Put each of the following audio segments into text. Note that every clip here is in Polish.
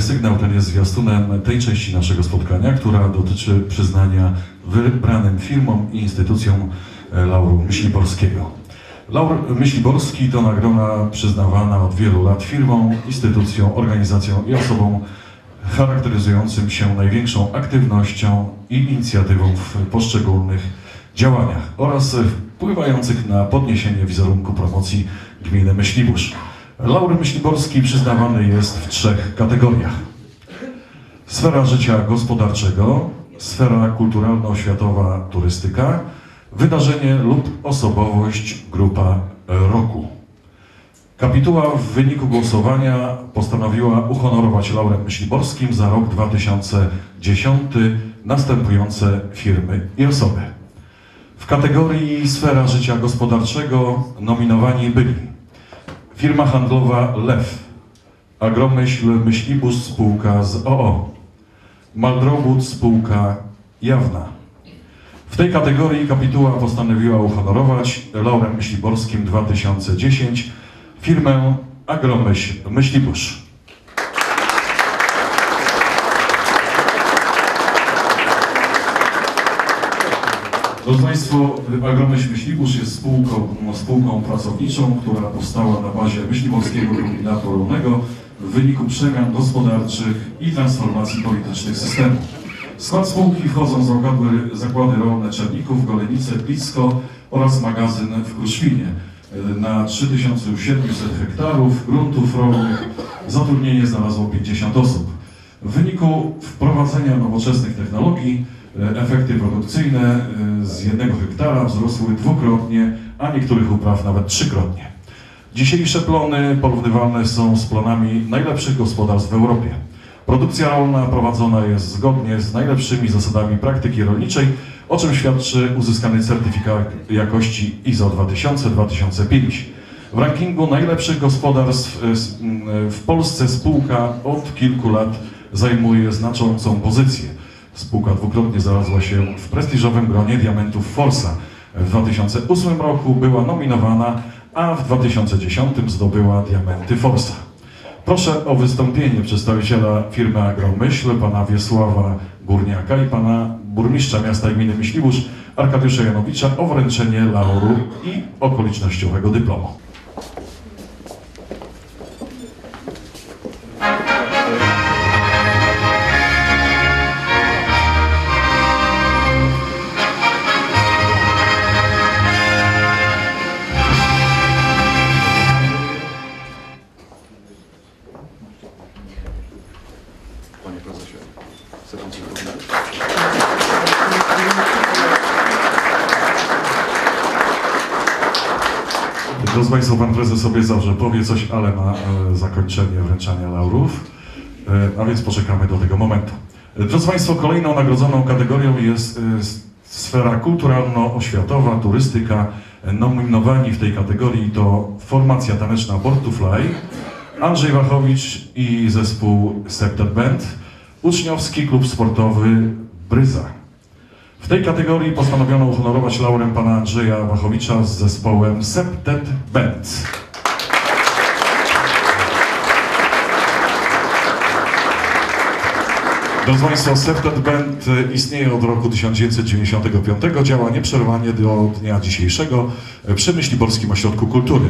sygnał ten jest zwiastunem tej części naszego spotkania, która dotyczy przyznania wybranym firmom i instytucjom e, lauru Myśliborskiego. Laur Myśliborski to nagroda przyznawana od wielu lat firmom, instytucjom, organizacjom i osobom charakteryzującym się największą aktywnością i inicjatywą w poszczególnych działaniach oraz wpływających na podniesienie wizerunku promocji gminy Myślibórz. Laur Myśliborski przyznawany jest w trzech kategoriach. Sfera życia gospodarczego, sfera kulturalno-oświatowa, turystyka, wydarzenie lub osobowość, grupa roku. Kapituła w wyniku głosowania postanowiła uhonorować laurem myśliborskim za rok 2010 następujące firmy i osoby. W kategorii sfera życia gospodarczego nominowani byli firma handlowa Lew, Agromyśl Myślibus spółka z OO, Maldrobud spółka Jawna. W tej kategorii kapituła postanowiła uhonorować laurem myśliborskim 2010 firmę Agromyśl Myślibusz. Drodzy Państwo, Agromyśl Myślibusz jest spółką, spółką pracowniczą, która powstała na bazie Myśliborskiego Kombinatu Rolnego w wyniku przemian gospodarczych i transformacji politycznych systemu. W skład spółki wchodzą zakłady, zakłady rolne Czerników, Golenice, Blisko oraz magazyn w Kruszwinie na 3700 hektarów gruntów rolnych. Zatrudnienie znalazło 50 osób. W wyniku wprowadzenia nowoczesnych technologii efekty produkcyjne e, z jednego hektara wzrosły dwukrotnie, a niektórych upraw nawet trzykrotnie. Dzisiejsze plony porównywalne są z plonami najlepszych gospodarstw w Europie. Produkcja rolna prowadzona jest zgodnie z najlepszymi zasadami praktyki rolniczej, o czym świadczy uzyskany certyfikat jakości ISO 2000-2005. W rankingu najlepszych gospodarstw e, e, w Polsce spółka od kilku lat zajmuje znaczącą pozycję. Spółka dwukrotnie znalazła się w prestiżowym gronie diamentów Forsa. W 2008 roku była nominowana, a w 2010 zdobyła diamenty Forsa. Proszę o wystąpienie przedstawiciela firmy Agromyśl, pana Wiesława Górniaka i pana burmistrza miasta i gminy Myśliwóż, Arkadiusza Janowicza o wręczenie lauru i okolicznościowego dyplomu. Państwo, Pan Prezes obiecał, że powie coś, ale na e, zakończenie wręczania laurów, e, a więc poczekamy do tego momentu. E, Drodzy Państwo, kolejną nagrodzoną kategorią jest sfera kulturalno-oświatowa, turystyka. Nominowani w tej kategorii to formacja taneczna Bortufly, Andrzej Wachowicz i zespół Septet Band, uczniowski klub sportowy Bryza. W tej kategorii postanowiono uhonorować laurem pana Andrzeja Wachowicza z zespołem Septet Band. Drodzy Państwo, Septet Band e, istnieje od roku 1995, działa nieprzerwanie do dnia dzisiejszego e, przy Myśliborskim Ośrodku Kultury.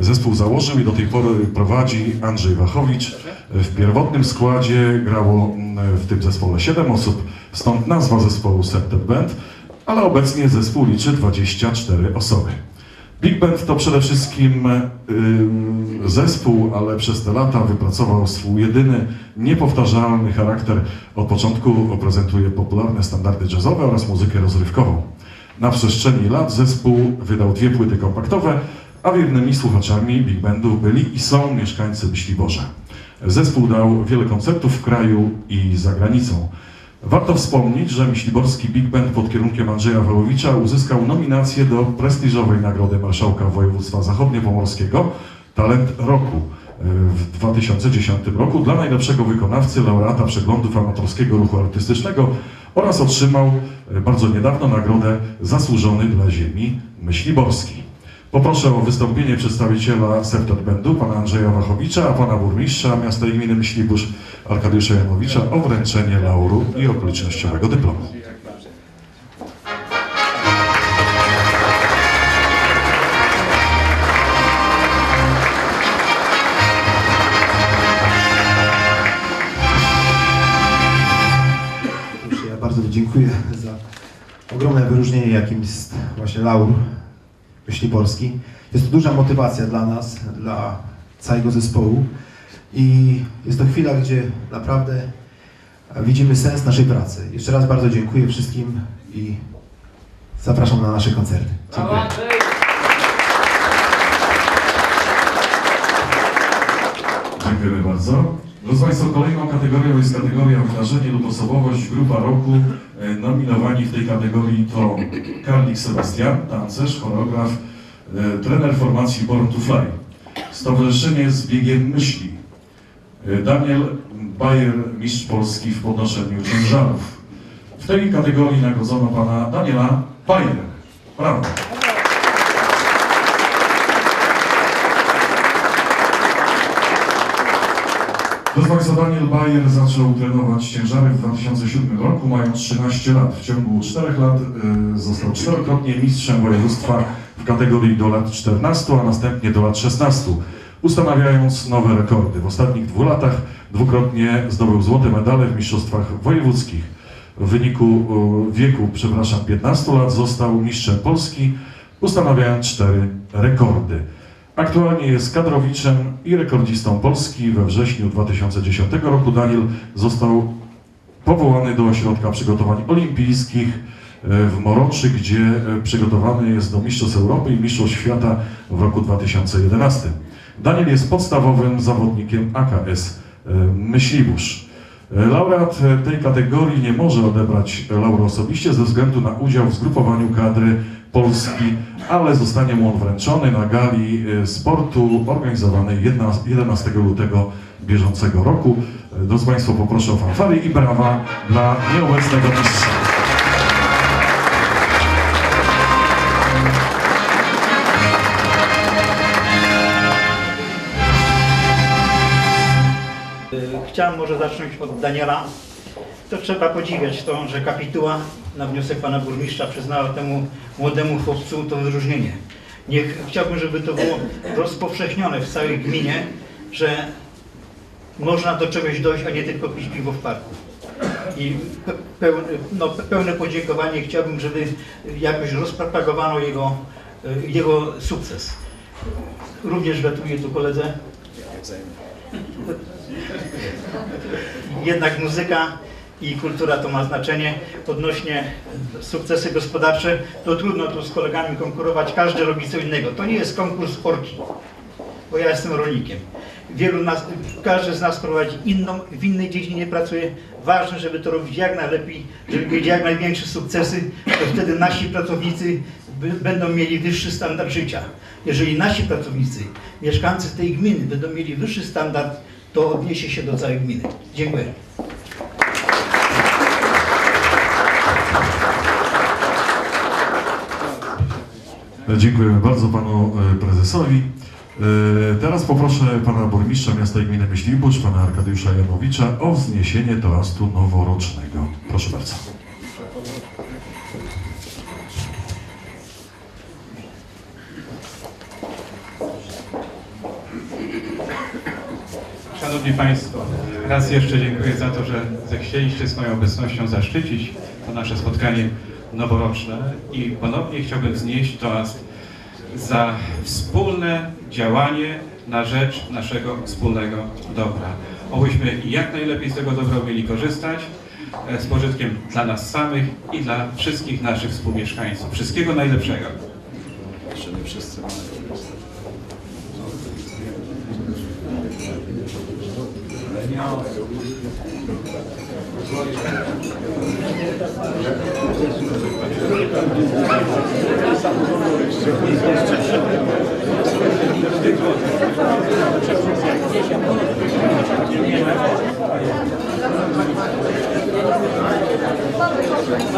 Zespół założył i do tej pory prowadzi Andrzej Wachowicz. E, W pierwotnym składzie grało mm, w tym zespole 7 osób, stąd nazwa zespołu Septet Band, ale obecnie zespół liczy 24 osoby. Big Band to przede wszystkim zespół, ale przez te lata wypracował swój jedyny, niepowtarzalny charakter. Od początku prezentuje popularne standardy jazzowe oraz muzykę rozrywkową. Na przestrzeni lat zespół wydał dwie płyty kompaktowe, a wiernymi słuchaczami Big Bandu byli i są mieszkańcy Myśliborza. Zespół dał wiele koncertów w kraju i za granicą. Warto wspomnieć, że Myśliborski Big Band pod kierunkiem Andrzeja Wołowicza uzyskał nominację do prestiżowej nagrody Marszałka Województwa Zachodniopomorskiego Talent Roku w 2010 roku dla najlepszego wykonawcy laureata przeglądów amatorskiego ruchu artystycznego oraz otrzymał e, bardzo niedawno nagrodę Zasłużony dla Ziemi Myśliborski. Poproszę o wystąpienie przedstawiciela Septet Bendu, pana Andrzeja Wachowicza, a pana burmistrza miasta i gminy Myślibórz Arkadiusza Janowicza o wręczenie lauru i okolicznościowego dyplomu. Ja bardzo dziękuję za ogromne wyróżnienie, jakim jest właśnie laur Myśli. Jest to duża motywacja dla nas, dla całego zespołu i jest to chwila, gdzie naprawdę widzimy sens naszej pracy. Jeszcze raz bardzo dziękuję wszystkim i zapraszam na nasze koncerty. Dziękuję. Dziękujemy bardzo. Drodzy Państwo, kolejną kategorią jest kategoria wydarzenie lub osobowość, grupa roku. E, Nominowani w tej kategorii to Karlik Sebastian, tancerz, choreograf, e, trener formacji Born to Fly. Stowarzyszenie z biegiem myśli. E, Daniel Bayer, mistrz Polski w podnoszeniu ciężarów. W tej kategorii nagrodzono pana Daniela Bayer. Brawo. Proszę Daniel Bayer zaczął trenować ciężary w 2007 roku, mając 13 lat. W ciągu 4 lat y, został czterokrotnie mistrzem województwa w kategorii do lat 14, a następnie do lat 16, ustanawiając nowe rekordy. W ostatnich dwóch latach dwukrotnie zdobył złote medale w mistrzostwach wojewódzkich. W wyniku y, wieku, przepraszam, 15 lat został mistrzem Polski, ustanawiając cztery rekordy. Aktualnie jest kadrowiczem i rekordzistą Polski. We wrześniu 2010 roku Daniel został powołany do ośrodka przygotowań olimpijskich e, w Moroczy, gdzie e, przygotowany jest do Mistrzostw Europy i Mistrzostw Świata w roku 2011. Daniel jest podstawowym zawodnikiem AKS e, Myślibórz. E, Laureat e, tej kategorii nie może odebrać lauru osobiście ze względu na udział w zgrupowaniu kadry Polski, ale zostanie mu on wręczony na gali sportu organizowanej 11 11 lutego bieżącego roku. Drodzy Państwo, poproszę o fanfary i brawa dla nieobecnego mistrza. Chciałem może zacząć od Daniela. To trzeba podziwiać to, że kapituła na wniosek pana burmistrza przyznała temu młodemu chłopcu to wyróżnienie. Niech, chciałbym, żeby to było rozpowszechnione w całej gminie, że można do czegoś dojść, a nie tylko pić piwo w parku. I pe- pełne, no, pełne podziękowanie chciałbym, żeby jakoś rozpropagowano jego, y, jego sukces. Również gratuluję tu koledze jednak muzyka i kultura to ma znaczenie. Odnośnie sukcesy gospodarcze, to trudno tu z kolegami konkurować, każdy robi co innego. To nie jest konkurs orki, bo ja jestem rolnikiem. Wielu nas, każdy z nas prowadzi inną, w innej dziedzinie pracuje. Ważne, żeby to robić jak najlepiej, żeby mieć jak największe sukcesy, to wtedy nasi pracownicy będą mieli wyższy standard życia. Jeżeli nasi pracownicy, mieszkańcy tej gminy będą mieli wyższy standard, to odniesie się do całej gminy. Dziękuję. Dziękujemy bardzo panu e, prezesowi. E, Teraz poproszę pana burmistrza miasta i gminy Myślibórz, pana Arkadiusza Janowicza o wzniesienie toastu noworocznego. Proszę bardzo. Szanowni Państwo, raz jeszcze dziękuję za to, że zechcieliście swoją obecnością zaszczycić to nasze spotkanie noworoczne i ponownie chciałbym wznieść toast za wspólne działanie na rzecz naszego wspólnego dobra. Obyśmy jak najlepiej z tego dobra umieli korzystać e, z pożytkiem dla nas samych i dla wszystkich naszych współmieszkańców. Wszystkiego najlepszego. Nie wszyscy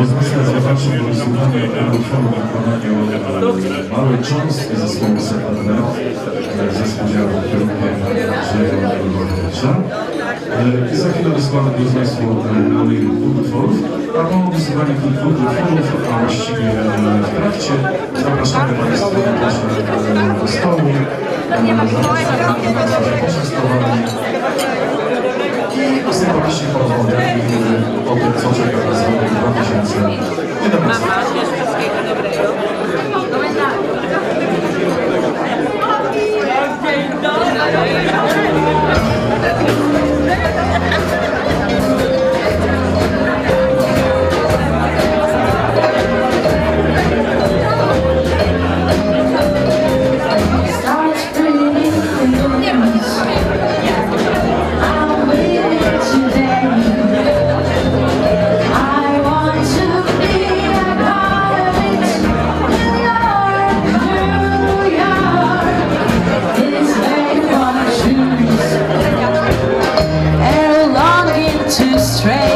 Jest dyskusja patrzenia na uchwałę małej cząstki zespołu Separnet ze z udziałem kierunkiem Andrzeja Wolowicza. Za chwilę wysłamy do Państwu kolejny utwór, a po wysłuchaniu tych dwóch utworów, a właściwie e, w trakcie, zapraszamy Państwa do e, stołu, poczęstowani i symbolicznie porozmawiamy o tym, co czeka nas w roku 2011. Dzień dobry. and longing to stray.